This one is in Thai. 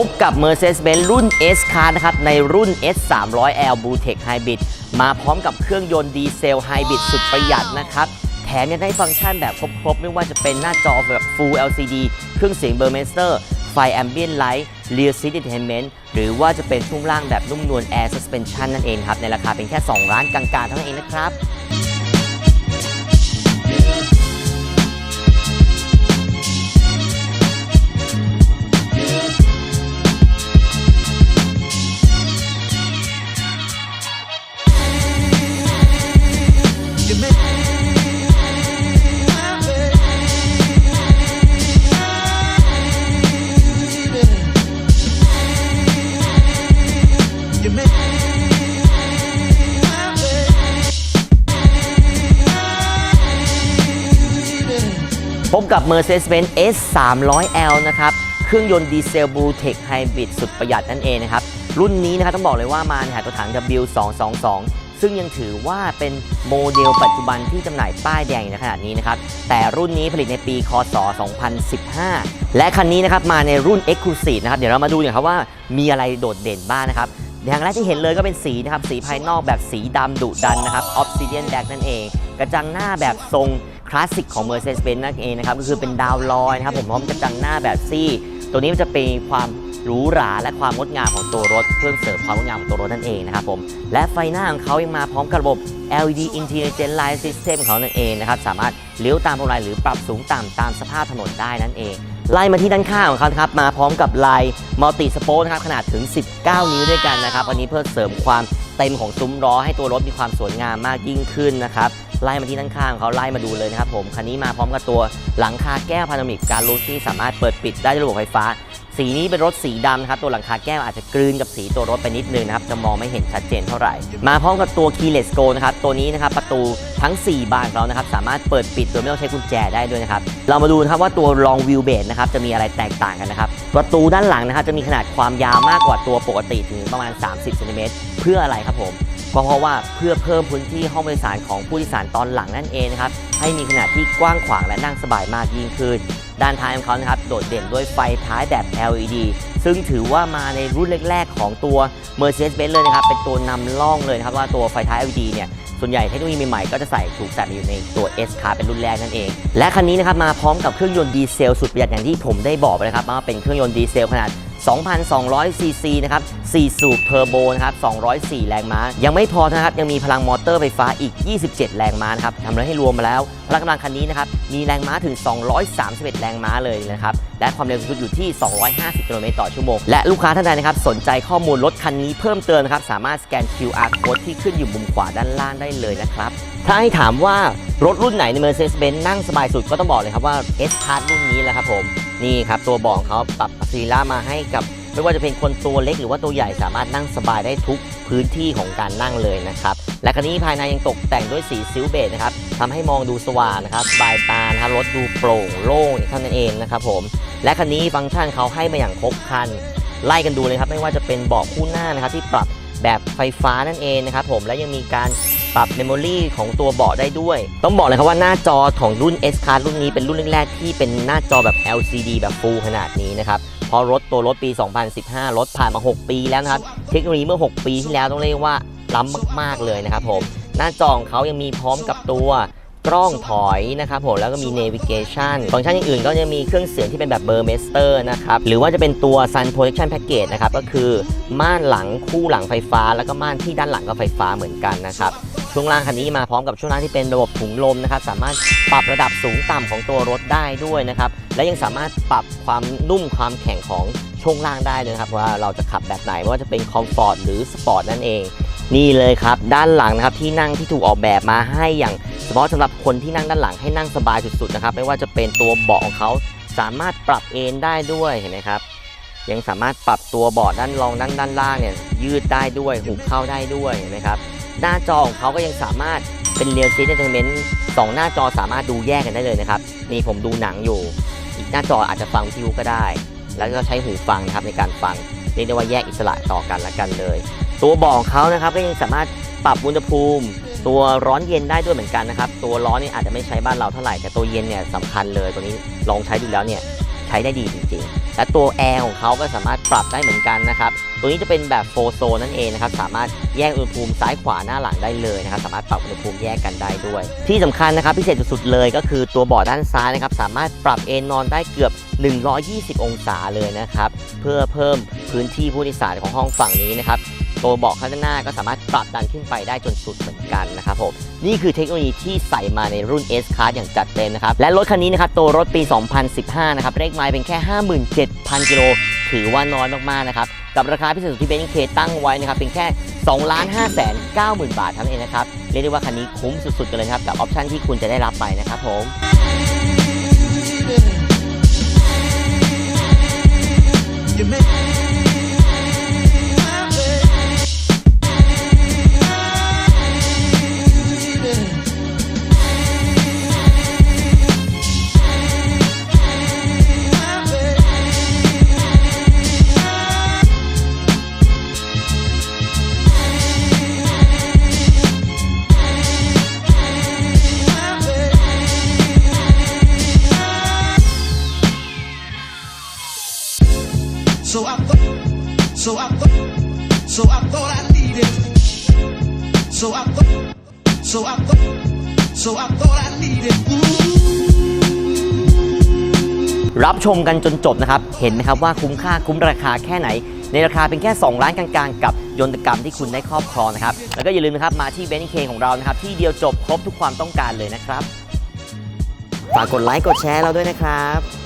พบกับ Mercedes-Benz รุ่น S Class นะครับ ในรุ่น S 3 0 0 L Blue Tech Hybrid มาพร้อมกับเครื่องยนต์ดีเซลไฮบริดสุดประหยัดนะครับ แถมยังได้ฟังก์ชันแบบครบๆ ไม่ว่าจะเป็นหน้าจอแบบ Full LCD เครื่องเสียง Burmester ไฟ Ambient Light Rear Seat Entertainment หรือว่าจะเป็นช่วงล่างแบบนุ่มนวล Air Suspension นั่นเองครับ ในราคาเป็นแค่ 2 ล้านกลางๆเท่านั้นเองนะครับ กับ Mercedes-Benz S 3 0 0 L นะครับ เครื่องยนต์ดีเซล Blue Tech Hybrid สุดประหยัดนั่นเองนะครับ รุ่นนี้นะครับต้องบอกเลยว่ามาในตัวถัง W222 ซึ่งยังถือว่าเป็นโมเดลปัจจุบันที่จำหน่ายป้ายแดงอยู่ในขณะนี้นะครับ แต่รุ่นนี้ผลิตในปีคศ 2015 และคันนี้นะครับมาในรุ่น Exclusive นะครับ เดี๋ยวเรามาดูกันครับว่ามีอะไรโดดเด่นบ้างนะครับอย่างแรกที่เห็นเลยก็เป็นสีนะครับ สีภายนอกแบบสีดำดุดันนะครับ Obsidian Black นั่นเอง กระจังหน้าแบบทรง ลาสสิกของ Mercedes-Benz นั่นเองนะครับก็คือเป็นดาวลอยนะครับผมพร้อมกระจังหน้าแบบซี่ ตัวนี้มันจะเป็นความหรูหราและความงดงามของตัวรถ เพิ่มเสริมความงดงามของตัวรถนั่นเองนะครับผมและไฟหน้าของเขายังมาพร้อมกับระบบ LED Intelligent Light System ของเขานั่นเองนะครับสามารถเลี้ยวตามพวงมาลัยหรือปรับสูงต่ำตามสภาพถนนได้นั่นเอง ไล่มาที่ด้านข้างของเขาครับมาพร้อมกับลายมัลติสโปคนะครับขนาดถึง 19 นิ้วด้วยกันนะครับอันนี้เพื่อเสริมความเต็มของซุ้มล้อให้ตัวรถมีความสวยงามมากยิ่งขึ้นนะครับไล่มาที่ด้านข้างของเขาไล่มาดูเลยนะครับผมคันนี้มาพร้อมกับตัวหลังคาแก้วพาโนรามิกการลูที่สามารถเปิดปิดได้ด้วยระบบไฟฟ้า สีนี้เป็นรถสีดำนะครับตัวหลังคาแก้วอาจจะกลืนกับสีตัวรถไปนิดนึงนะครับจะมองไม่เห็นชัดเจนเท่าไหร่ มาพร้อมกับตัว Keyless Go นะครับตัวนี้นะครับประตู ทั้ง 4 บานของเรานะครับสามารถเปิดปิดโดยไม่ต้องใช้กุญแจได้ด้วยนะครับเรามาดูนะครับว่าตัว Long Wheel Base นะครับจะมีอะไรแตกต่างกันนะครับประตูด้านหลังนะครับจะมีขนาดความยาวมากกว่าตัวปกติถึงประมาณ 30เซนติเมตรเพื่ออะไรครับผมก็เพราะว่าเพื่อเพิ่มพื้นที่ห้องโดยสารของผู้โดยสารตอนหลังนั่นเองนะครับให้มีขนาดที่กว้างขวางและนั่งสบายมากยิ่งขึ้นด้านท้ายของเขานะครับโดดเด่นด้วยไฟท้ายแบบ LED ซึ่งถือว่ามาในรุ่นแรกๆของตัว Mercedes-Benz เลยนะครับ เป็นตัวนำร่องเลยนะครับว่าตัวไฟท้าย LED เนี่ย ส่วนใหญ่เทคโนโลยีใหม่ๆก็จะใส่ถูกใส่มาอยู่ในตัว S Car เป็นรุ่นแรกนั่นเอง และคันนี้นะครับมาพร้อมกับเครื่องยนต์ดีเซลสุดประหยัดอย่างที่ผมได้บอกไปนะครับว่าเป็นเครื่องยนต์ดีเซลขนาด 2,200 ซีซีนะครับ 4 สูบเทอร์โบนะครับ 204 แรงม้า ยังไม่พอนะครับ ยังมีพลังมอเตอร์ไฟฟ้าอีก 27 แรงม้านะครับทำให้รวมมาแล้ว พละกำลังคันนี้นะครับ มีแรงม้าถึง 231 แรงม้าเลยนะครับ และความเร็วสูงสุดอยู่ที่ 250 กิโลเมตรต่อชั่วโมง และลูกค้าท่านใดนะครับ สนใจข้อมูลรถคันนี้เพิ่มเติมนะครับ สามารถสแกน QR code ที่ขึ้นอยู่มุมขวาด้านล่างได้เลยนะครับ ถ้าให้ถามว่ารถรุ่นไหนใน Mercedes-Benz นั่งสบายสุดก็ต้องบอกเลยครับว่า S Class รุ่นนี้แหละครับผม นี่ครับตัวเบาะของเขาปรับซีล่ามาให้กับ ไม่ว่าจะเป็นคนตัวเล็กหรือว่าตัวใหญ่สามารถนั่งสบายได้ทุกพื้นที่ของการนั่งเลยนะครับและคันนี้ภายในยังตกแต่งด้วยสีซิลเบจนะครับทำให้มองดูสว่างนะครับสบายตานะครับรถดูโปร่งโล่งเท่านั้นเองนะครับผมและคันนี้ฟังก์ชันเขาให้มาอย่างครบครันไล่กันดูเลยครับไม่ว่าจะเป็นเบาะคู่หน้านะครับที่ปรับแบบไฟฟ้านั่นเองนะครับผมและยังมีการ ปรับเมมโมรีของตัวเบาะได้ด้วย ต้องบอกเลยครับว่าหน้าจอของรุ่น S Class รุ่นนี้เป็นรุ่นแรกๆที่เป็นหน้าจอแบบ LCD แบบ Full ขนาดนี้นะครับเพราะรถตัวรถปี 2015 รถผ่านมา 6 ปีแล้วนะครับ เทคโนโลยีเมื่อ 6 ปีที่แล้วต้องเรียกว่าล้ำมากๆเลยนะครับผม หน้าจอของเขายังมีพร้อมกับตัวกล้องถอยนะครับผมแล้วก็มี navigation ฟังก์ชันอื่นก็จะมีเครื่องเสียงที่เป็นแบบ Burmester นะครับ หรือว่าจะเป็นตัว Sun Protection Package นะครับ ก็คือม่านหลังคู่หลังไฟฟ้า แล้วก็ม่านที่ด้านหลังก็ไฟฟ้าเหมือนกันนะครับ ช่วงล่างคันนี้มาพร้อมกับช่วงล่างที่เป็นระบบถุงลมนะครับสามารถปรับระดับสูงต่ำของตัวรถได้ด้วยนะครับและยังสามารถปรับความนุ่มความแข็งของช่วงล่างได้ด้วยนะครับว่าเราจะขับแบบไหนว่าจะเป็นคอมฟอร์ตหรือสปอร์ตนั่นเอง นี่เลยครับด้านหลังนะครับที่นั่งที่ถูกออกแบบมาให้อย่างเฉพาะสำหรับคนที่นั่งด้านหลังให้นั่งสบายสุดๆนะครับไม่ว่าจะเป็นตัวเบาะของเขาสามารถปรับเอนได้ด้วยเห็นไหมครับยังสามารถปรับตัวเบาะด้านรองด้านด้านล่างเนี่ยยืดได้ด้วยหุบเข้าได้ด้วยเห็นไหมครับ หน้าจอของเขาก็ยังสามารถเป็นเรียลซี e เ t นเ r น i n ์สองหน้าจอสามารถดูแยกกันได้เลยนะครับนี่ผมดูหนังอยู่ อีกหน้าจออาจจะฟังวิทยุก็ได้ แล้วก็ใช้หูฟังนะครับในการฟังเรียกได้ว่าแยกอิสระต่อกันละกันเลย ตัวบองเขานะครับก็ยังสามารถปรับอุณหภูมิ ตัวร้อนเย็นได้ด้วยเหมือนกันนะครับ ตัวร้อนนี่อาจจะไม่ใช้บ้านเราเท่าไหร่แต่ตัวเย็นเนี่ยสำคัญเลยตัวนี้ลองใช้ดูแล้วเนี่ยใช้ช้ได้ดีจริงๆ และตัวแอร์ของเขาก็สามารถปรับได้เหมือนกันนะครับ ตัวนี้จะเป็นแบบโฟโซนั่นเองนะครับ สามารถแยกอุณหภูมิซ้ายขวาหน้าหลังได้เลยนะครับ สามารถปรับอุณหภูมิแยกกันได้ด้วย ที่สำคัญนะครับ พิเศษสุดๆเลยก็คือตัวเบาะด้านซ้ายนะครับ สามารถปรับเอนนอนได้เกือบ 120 องศาเลยนะครับ เพื่อเพิ่มพื้นที่ผู้โดยสารของห้องฝั่งนี้นะครับ ตัวเบาะข้างหน้าก็สามารถปรับดันขึ้นไปได้จนสุดเหมือนกันนะครับผมนี่คือเทคโนโลยีที่ใส่มาในรุ่น S Class อย่างจัดเต็มนะครับและรถคันนี้นะครับตัวรถปี 2015 นะครับเลขไมล์เป็นแค่ 57,000 กิโลถือว่าน้อยมากๆนะครับกับราคาพิเศษสุดที่เบนซ์เคตั้งไว้นะครับเป็นแค่2 5 9 0 0 0 0 บาทเท่านั้นเองนะครับ เรียกได้ว่าคันนี้คุ้มสุดๆ กันเลยครับ กับออปชั่นที่คุณจะได้รับไปนะครับผม So I thought, so I thought, so I thought I needed. So I thought, so I thought, so I thought I needed. รับชมกันจนจบนะครับ เห็นไหมครับว่าคุ้มค่าคุ้มราคาแค่ไหน ในราคาเป็นแค่ 2 ล้านกลางๆ กับยนตกรรมที่คุณได้ครอบครองนะครับ แล้วก็อย่าลืมนะครับมาที่เบนซ์เคของเรานะครับ ที่เดียวจบครบทุกความต้องการเลยนะครับ ฝากกดไลค์กดแชร์เราด้วยนะครับ